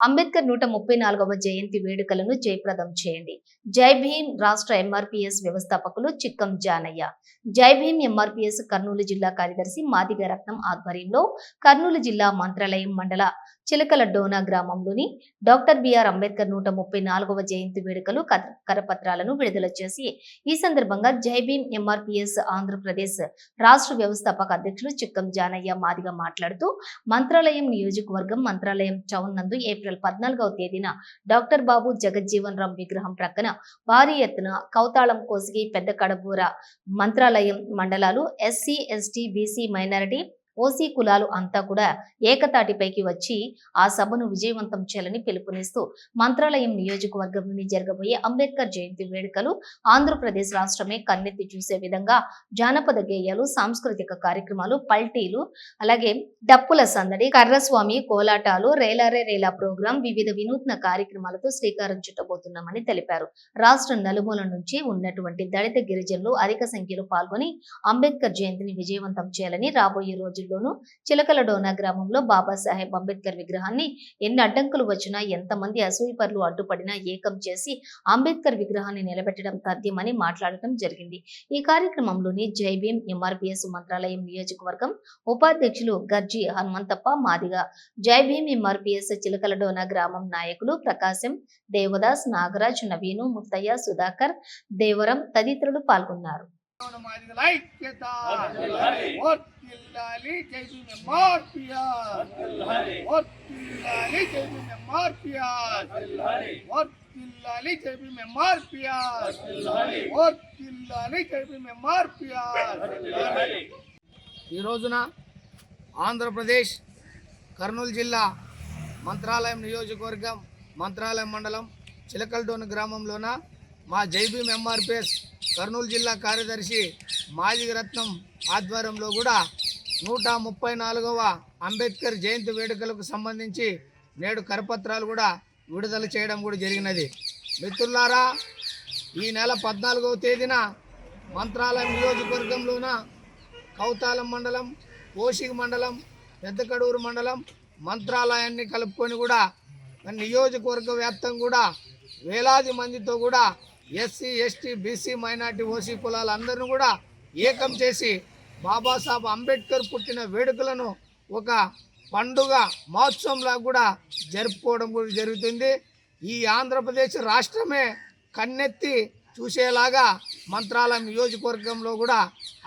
అంబేద్కర్ నూట ముప్పై నాలుగవ జయంతి వేడుకలను జయప్రదం చేయండి. జై భీం రాష్ట్ర ఎంఆర్పీఎస్ వ్యవస్థాపకులు చిక్కం జానయ్య. జై భీం ఎంఆర్పీఎస్ కర్నూలు జిల్లా కార్యదర్శి మాదిగ రత్నం ఆధ్వర్యంలో కర్నూలు జిల్లా మంత్రాలయం మండల చిలకల డోనా గ్రామంలోని డాక్టర్ బిఆర్ అంబేద్కర్ నూట ముప్పై నాలుగవ జయంతి వేడుకలు కరపత్రాలను విడుదల చేసి ఈ సందర్భంగా జై భీమ్ ఎంఆర్పీఎస్ ఆంధ్రప్రదేశ్ రాష్ట్ర వ్యవస్థాపక అధ్యక్షులు చిక్కం జానయ్య మాదిగ మాట్లాడుతూ మంత్రాలయం నియోజకవర్గం మంత్రాలయం టౌన్ నందు ఏప్రిల్ పద్నాలుగవ తేదీన డాక్టర్ బాబు జగజ్జీవన్ రామ్ విగ్రహం ప్రక్కన భారీ ఎత్తున కౌతాళం కోసిగి పెద్ద కడబూర మంత్రాలయం మండలాలు SC ST BC minority OC కులాలు అంతా కూడా ఏకతాటిపైకి వచ్చి ఆ సభను విజయవంతం చేయాలని పిలుపునిస్తూ మంత్రాలయం నియోజకవర్గంలోని జరగబోయే అంబేద్కర్ జయంతి వేడుకలు ఆంధ్రప్రదేశ్ రాష్ట్రమే కన్నెత్తి చూసే విధంగా జానపద గేయాలు సాంస్కృతిక కార్యక్రమాలు పల్టీలు అలాగే డప్పుల సందడి కర్రస్వామి కోలాటాలు రేలారే రేలా ప్రోగ్రాం వివిధ వినూత్న కార్యక్రమాలతో శ్రీకారం చుట్టబోతున్నామని తెలిపారు. రాష్ట్ర నలుమూల నుంచి ఉన్నటువంటి దళిత గిరిజనులు అధిక సంఖ్యలో పాల్గొని అంబేద్కర్ జయంతిని విజయవంతం చేయాలని రాబోయే చిలకల చిలకలడోనా గ్రామంలో బాబాసాహెబ్ అంబేద్కర్ విగ్రహాన్ని ఎన్ని అడ్డంకులు వచ్చినా ఎంతమంది అసూయపరులు అడ్డుపడినా ఏకం చేసి అంబేద్కర్ విగ్రహాన్ని నిలబెట్టడం తథ్యమని మాట్లాడటం జరిగింది. ఈ కార్యక్రమంలోని జై భీమ్ ఎంఆర్పిఎస్ మంత్రాలయం నియోజకవర్గం ఉపాధ్యక్షులు గర్జి హనుమంతప్ప మాదిగా జై భీమ్ ఎంఆర్పిఎస్ చిలకలడోన గ్రామం నాయకులు ప్రకాశం దేవదాస్ నాగరాజ్ నవీను ముత్తయ్య సుధాకర్ దేవరం తదితరులు పాల్గొన్నారు. ఐక్యత వర్తిల్లాలి వర్తిల్లాలి వర్తిల్లాలి వర్తిల్లాలి ఈ రోజున ఆంధ్రప్రదేశ్ కర్నూలు జిల్లా మంత్రాలయం నియోజకవర్గం మంత్రాలయం మండలం చిలకల్డోన్ గ్రామంలోన మా జైబీం ఎంఆర్పిఎస్ కర్నూలు జిల్లా కార్యదర్శి మాజిగ రత్నం ఆధ్వర్యంలో కూడా నూట ముప్పై నాలుగవ అంబేద్కర్ జయంతి వేడుకలకు సంబంధించి నేడు కరపత్రాలు కూడా విడుదల చేయడం కూడా జరిగినది. మిత్రులారా ఈ నెల పద్నాలుగవ తేదీన మంత్రాలయం నియోజకవర్గంలోన కౌతాలం మండలం కోసిగి మండలం పెద్దకడూరు మండలం మంత్రాలయాన్ని కలుపుకొని కూడా నియోజకవర్గ వ్యాప్తం కూడా వేలాది మందితో కూడా SC ST BC minority OC కులాలందరినీ కూడా ఏకం చేసి బాబాసాహెబ్ అంబేద్కర్ పుట్టిన వేడుకలను ఒక పండుగ మహోత్సవంలా కూడా జరుపుకోవడం కూడా జరుగుతుంది. ఈ ఆంధ్రప్రదేశ్ రాష్ట్రమే కన్నెత్తి చూసేలాగా మంత్రాలయం నియోజకవర్గంలో కూడా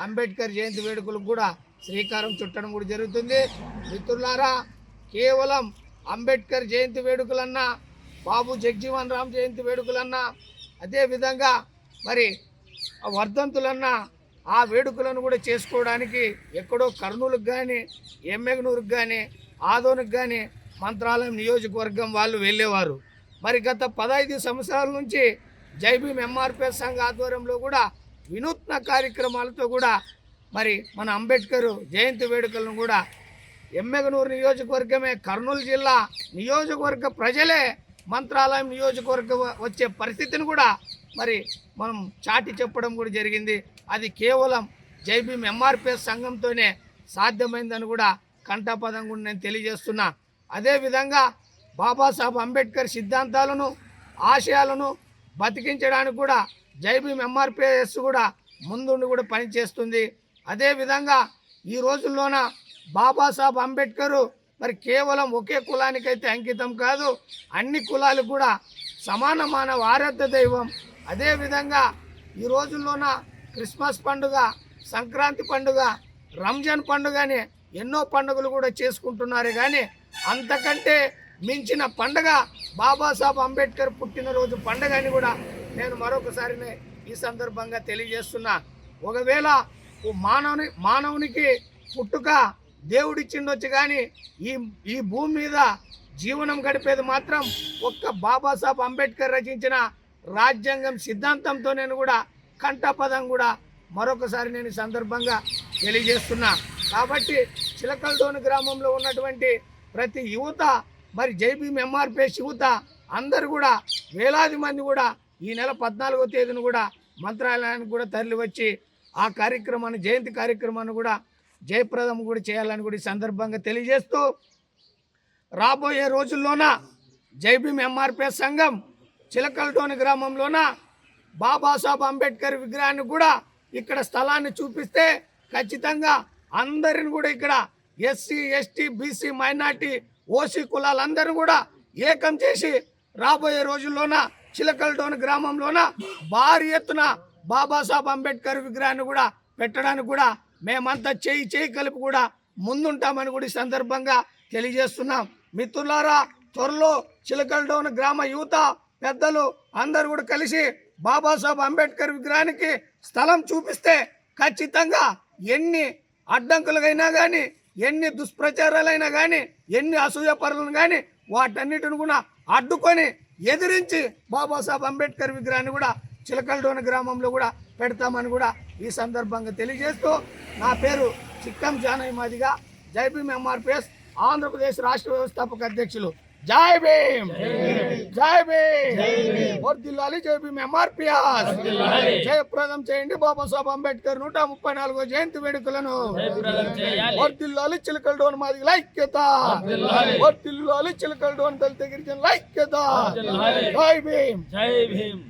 అంబేద్కర్ జయంతి వేడుకలకు కూడా శ్రీకారం చుట్టడం కూడా జరుగుతుంది. మిత్రులారా కేవలం అంబేద్కర్ జయంతి వేడుకలన్నా బాబు జగ్జీవన్ రామ్ జయంతి వేడుకలన్నా అదేవిధంగా మరి వర్ధంతులన్నా ఆ వేడుకలను కూడా చేసుకోవడానికి ఎక్కడో కర్నూలుకు కానీ ఎమ్మెగనూరుకు కానీ ఆదోనికి కానీ మంత్రాలయం నియోజకవర్గం వాళ్ళు వెళ్ళేవారు. మరి గత పదహైదు సంవత్సరాల నుంచి జైబీం ఎంఆర్పిఎస్ సంఘ ఆధ్వర్యంలో కూడా వినూత్న కార్యక్రమాలతో కూడా మరి మన అంబేద్కర్ జయంతి వేడుకలను కూడా ఎమ్మెగనూరు నియోజకవర్గమే కర్నూలు జిల్లా నియోజకవర్గ ప్రజలే మంత్రాలయం నియోజకవర్గం వచ్చే పరిస్థితిని కూడా మరి మనం చాటి చెప్పడం కూడా జరిగింది. అది కేవలం జైబీఎం ఎంఆర్పిఎస్ సంఘంతోనే సాధ్యమైందని కూడా కంఠపదం కూడా నేను తెలియజేస్తున్నా. అదేవిధంగా బాబాసాహెబ్ అంబేద్కర్ సిద్ధాంతాలను ఆశయాలను బతికించడానికి కూడా జైబీఎం ఎంఆర్పిఎస్ కూడా ముందుండి కూడా పనిచేస్తుంది. అదేవిధంగా ఈ రోజుల్లోన బాబాసాహెబ్ అంబేద్కర్ మరి కేవలం ఒకే కులానికైతే అంకితం కాదు అన్ని కులాలు కూడా సమానమైన ఆరాధ్య దైవం. అదేవిధంగా ఈ రోజుల్లోన క్రిస్మస్ పండుగ సంక్రాంతి పండుగ రంజాన్ పండుగ అని ఎన్నో పండుగలు కూడా చేసుకుంటున్నారు. కానీ అంతకంటే మించిన పండగ బాబాసాహెబ్ అంబేద్కర్ పుట్టినరోజు పండగ అని కూడా నేను మరొకసారి ఈ సందర్భంగా తెలియజేస్తున్నా. ఒకవేళ మానవుని మానవునికి పుట్టుక దేవుడిచ్చిండొచ్చు కానీ ఈ ఈ భూమి మీద జీవనం గడిపేది మాత్రం ఒక్క బాబాసాహెబ్ అంబేద్కర్ రచించిన రాజ్యాంగం సిద్ధాంతంతో నేను కూడా కంఠపదం కూడా మరొకసారి నేను సందర్భంగా తెలియజేస్తున్నా. కాబట్టి చిలకల్దోని గ్రామంలో ఉన్నటువంటి ప్రతి యువత మరి జైబీఎం ఎంఆర్పిఎస్ యువత అందరు కూడా వేలాది మంది కూడా ఈ నెల పద్నాలుగో తేదీన కూడా మంత్రాలయానికి కూడా తరలి వచ్చి ఆ కార్యక్రమాన్ని జయంతి కార్యక్రమాన్ని కూడా జయప్రదం కూడా చేయాలని కూడా ఈ సందర్భంగా తెలియజేస్తూ రాబోయే రోజుల్లోన జైభీం ఎంఆర్పిఎస్ సంఘం చిలకలటోని గ్రామంలోన బాబాసాహెబ్ అంబేద్కర్ విగ్రహాన్ని కూడా ఇక్కడ స్థలాన్ని చూపిస్తే ఖచ్చితంగా అందరిని కూడా ఇక్కడ SC ST BC minority OC కులాలందరిని కూడా ఏకం చేసి రాబోయే రోజుల్లోన చిలకలటోని గ్రామంలోన భారీ ఎత్తున బాబాసాహెబ్ అంబేద్కర్ విగ్రహాన్ని కూడా పెట్టడానికి కూడా మేమంతా చేయి చేయి కలిపి కూడా ముందుంటామని కూడా ఈ సందర్భంగా తెలియజేస్తున్నాం. మిత్రులారా త్వరలో చిలకలడోన గ్రామ యువత పెద్దలు అందరు కూడా కలిసి బాబాసాహెబ్ అంబేద్కర్ విగ్రహానికి స్థలం చూపిస్తే ఖచ్చితంగా ఎన్ని అడ్డంకులుగైనా కానీ ఎన్ని దుష్ప్రచారాలైనా కానీ ఎన్ని అసూయ పరులను కానీ వాటన్నిటిని కూడా అడ్డుకొని ఎదిరించి బాబాసాహెబ్ అంబేద్కర్ విగ్రహాన్ని కూడా చిలకలడోన గ్రామంలో కూడా పెడతామని కూడా ఈ సందర్భంగా తెలియజేస్తూ నా పేరు చిక్కం జానయ్య మాదిగా. జై భీమ్ ఎంఆర్పిఎస్ ఆంధ్రప్రదేశ్ రాష్ట్ర వ్యవస్థాపక అధ్యక్షులు. జై భీమ్! జై భీమ్! వర్దిల్లాలి జై భీమ్ ఎంఆర్పిఎస్. జయప్రదం చేయండి బాబాసాహెబ్ అంబేద్కర్ నూట ముప్పై నాలుగో జయంతి వేడుకలను. వర్దిల్లాలి చిలకల డోన్ మాది ఐక్యత వర్దిల్లాలి. చిలకల డోన్ దళిత గిరిజనుల ఐక్యత జై భీమ్! జై భీమ్!